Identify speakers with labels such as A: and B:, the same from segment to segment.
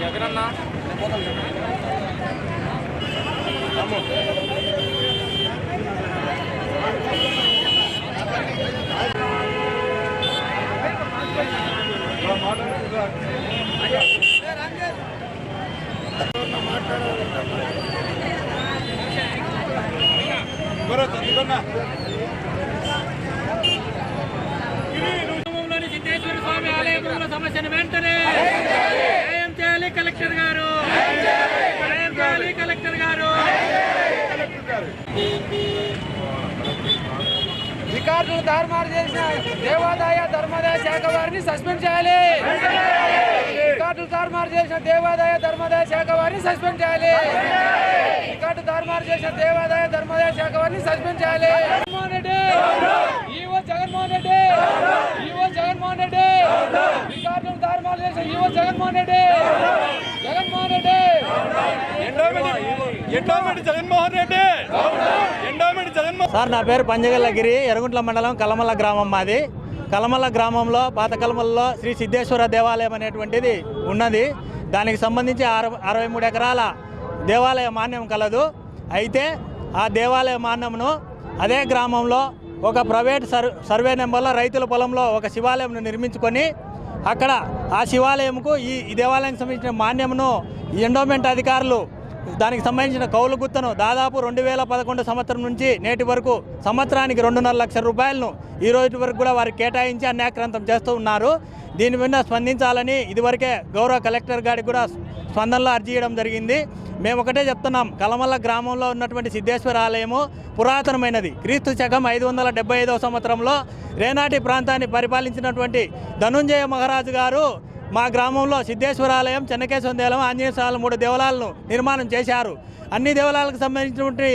A: జగనన్న
B: గ్రామంలోని సిద్ధేశ్వర స్వామి ఆలయ భూముల సమస్యను వెంటనే న్యాయం చేయాలి కలెక్టర్ గారు. న్యాయం చేయాలి కలెక్టర్ గారు.
A: రికార్డులు తారుమారు చేసిన దేవాదాయ ధర్మాదాయ శాఖ వారిని సస్పెండ్ చేయాలి. రికార్డులు తారుమారు చేసిన దేవాదాయ ధర్మాదాయ శాఖ వారిని సస్పెండ్ చేయాలి. రికార్డు తారుమారు చేసిన దేవాదాయ ధర్మాదాయ శాఖ వారిని సస్పెండ్ చేయాలి. Jaganmohan Reddy EO Jaganmohan Reddy EO Jaganmohan Reddy. చేసిన EO Jaganmohan Reddy! Jaganmohan Reddy!
C: Endowment Jaganmohan Reddy! Endowment Jaganmohan
D: sir నా పేరు పంజగల్లగిరి ఎరగుంట్ల మండలం కలమల్ల గ్రామం మాది. కలమల్ల గ్రామంలో పాత కలమల్లో శ్రీ సిద్ధేశ్వర దేవాలయం అనేటువంటిది ఉన్నది. దానికి సంబంధించి అరవై అరవై మూడు ఎకరాల దేవాలయ మాన్యం కలదు. అయితే ఆ దేవాలయ మాన్యంను అదే గ్రామంలో ఒక ప్రైవేట్ సర్ సర్వే నెంబర్లో రైతుల పొలంలో ఒక శివాలయంను నిర్మించుకొని అక్కడ ఆ శివాలయంకు ఈ దేవాలయానికి సంబంధించిన మాన్యమును ఎండోమెంట్ అధికారులు దానికి సంబంధించిన కౌలు గుత్తను దాదాపు రెండు వేల పదకొండు సంవత్సరం నుంచి నేటి వరకు సంవత్సరానికి రెండున్నర లక్షల రూపాయలను ఈ రోజు వరకు కూడా వారికి కేటాయించి అన్యాక్రాంతం చేస్తూ ఉన్నారు. దీని మీద స్పందించాలని ఇదివరకే గౌరవ కలెక్టర్ గారికి కూడా స్పందనలో అర్జీ చేయడం జరిగింది. మేము ఒకటే చెప్తున్నాం కలమల్ల గ్రామంలో ఉన్నటువంటి సిద్ధేశ్వర ఆలయము పురాతనమైనది. క్రీస్తు శకం ఐదు వందల డెబ్బై ఐదవ సంవత్సరంలో రేనాటి ప్రాంతాన్ని పరిపాలించినటువంటి ధనుంజయ మహారాజు గారు మా గ్రామంలో సిద్ధేశ్వర ఆలయం చెన్నకేశ్వర దేవాలయం ఆంజనేయ స్వామి మూడు దేవాలయాలను నిర్మాణం చేశారు. అన్ని దేవాలయాలకు సంబంధించినటువంటి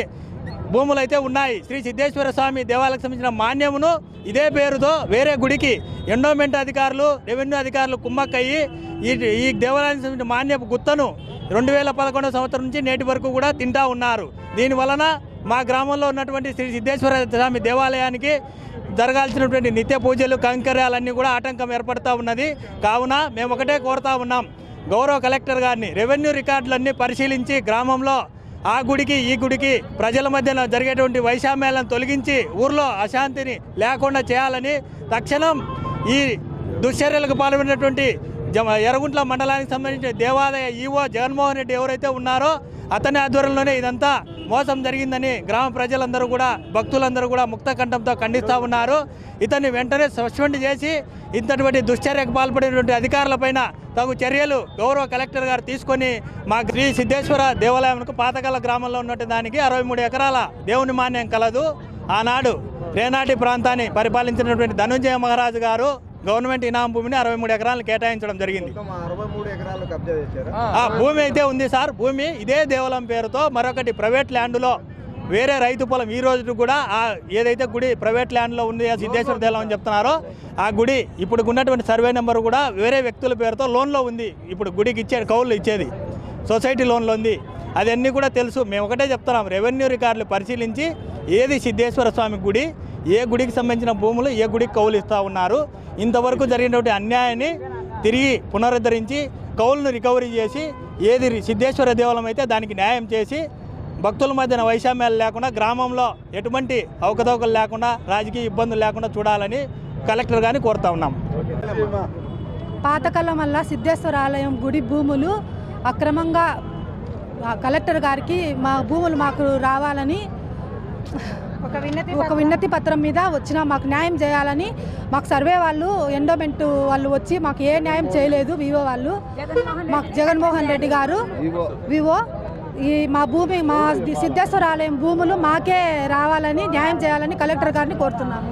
D: భూములు అయితే ఉన్నాయి. శ్రీ సిద్ధేశ్వర స్వామి దేవాలయకు సంబంధించిన మాన్యమును ఇదే పేరుతో వేరే గుడికి ఎండోమెంట్ అధికారులు రెవెన్యూ అధికారులు కుమ్మక్కయ్యి ఈ ఈ దేవాలయానికి సంబంధించిన మాన్యపు గుత్తను రెండు వేల పదకొండవ సంవత్సరం నుంచి నేటి వరకు కూడా తింటా ఉన్నారు. దీని వలన మా గ్రామంలో ఉన్నటువంటి శ్రీ సిద్ధేశ్వర స్వామి దేవాలయానికి జరగాల్సినటువంటి నిత్య పూజలు కంకర్యాలన్నీ కూడా ఆటంకం ఏర్పడుతూ ఉన్నది. కావున మేము ఒకటే కోరుతా ఉన్నాం. గౌరవ కలెక్టర్ గారిని రెవెన్యూ రికార్డులన్నీ పరిశీలించి గ్రామంలో ఆ గుడికి ఈ గుడికి ప్రజల మధ్యన జరిగేటువంటి వైషమ్యాలను తొలగించి ఊర్లో అశాంతిని లేకుండా చేయాలని తక్షణం ఈ దుశ్చర్యలకు పాల్పడినటువంటి ఎర్రగుంట్ల మండలానికి సంబంధించిన దేవాలయ ఈవో జగన్మోహన్ రెడ్డి ఎవరైతే ఉన్నారో అతని ఆధ్వర్యంలోనే ఇదంతా మోసం జరిగిందని గ్రామ ప్రజలందరూ కూడా భక్తులందరూ కూడా ముక్త కంఠంతో ఖండిస్తూ ఉన్నారు. ఇతన్ని వెంటనే సస్పెండ్ చేసి ఇంతటువంటి దుశ్చర్యకు పాల్పడినటువంటి అధికారులపైన తగు చర్యలు గౌరవ కలెక్టర్ గారు తీసుకొని మా శ్రీ సిద్ధేశ్వర దేవాలయంకు పాతకాల గ్రామంలో ఉన్నటువంటి దానికి అరవై మూడు ఎకరాల దేవుని మాన్యం కలదు. ఆనాడు రేనాటి ప్రాంతాన్ని పరిపాలించినటువంటి ధనుంజయ మహారాజు గారు గవర్నమెంట్ ఇనాం భూమిని అరవై మూడు ఎకరాలు కేటాయించడం జరిగింది. భూమి అయితే ఉంది సార్. భూమి ఇదే దేవాలయం పేరుతో మరొకటి ప్రైవేట్ ల్యాండ్లో వేరే రైతు పొలం ఈ రోజు కూడా ఆ ఏదైతే గుడి ప్రైవేట్ ల్యాండ్లో ఉంది ఆ సిద్ధేశ్వర దేవాలయం అని చెప్తున్నారో ఆ గుడి ఇప్పుడు ఉన్నటువంటి సర్వే నెంబర్ కూడా వేరే వ్యక్తుల పేరుతో లోన్లో ఉంది. ఇప్పుడు గుడికి ఇచ్చే కౌలు ఇచ్చేది. సొసైటీ లోన్లో ఉంది. అదన్నీ కూడా తెలుసు. మేము ఒకటే చెప్తున్నాం. రెవెన్యూ రికార్డులు పరిశీలించి ఏది సిద్ధేశ్వర స్వామి గుడి ఏ గుడికి సంబంధించిన భూములు ఏ గుడికి కౌలు ఇస్తూ ఉన్నారు. ఇంతవరకు జరిగినటువంటి అన్యాయాన్ని తిరిగి పునరుద్ధరించి కౌలును రికవరీ చేసి ఏది సిద్ధేశ్వర దేవాలయం అయితే దానికి న్యాయం చేసి భక్తుల మధ్యన వైషమ్యాలు లేకుండా గ్రామంలో ఎటువంటి అవకతవకలు లేకుండా రాజకీయ ఇబ్బందులు లేకుండా చూడాలని కలెక్టర్ గారిని కోరుతా ఉన్నాం.
E: పాతకాలం వల్ల సిద్ధేశ్వర ఆలయం గుడి భూములు అక్రమంగా కలెక్టర్ గారికి మా భూములు మాకు రావాలని ఒక విన్నతి పత్రం. మీద వచ్చిన మాకు న్యాయం చేయాలని మాకు సర్వే వాళ్ళు ఎండోమెంట్ వాళ్ళు వచ్చి మాకు ఏ న్యాయం చేయలేదు వివో వాళ్ళు. మాకు జగన్మోహన్ రెడ్డి గారు వివో. ఈ మా భూమి మా సిద్ధేశ్వర ఆలయం భూములు మాకే రావాలని న్యాయం చేయాలని కలెక్టర్ గారిని కోరుతున్నాము.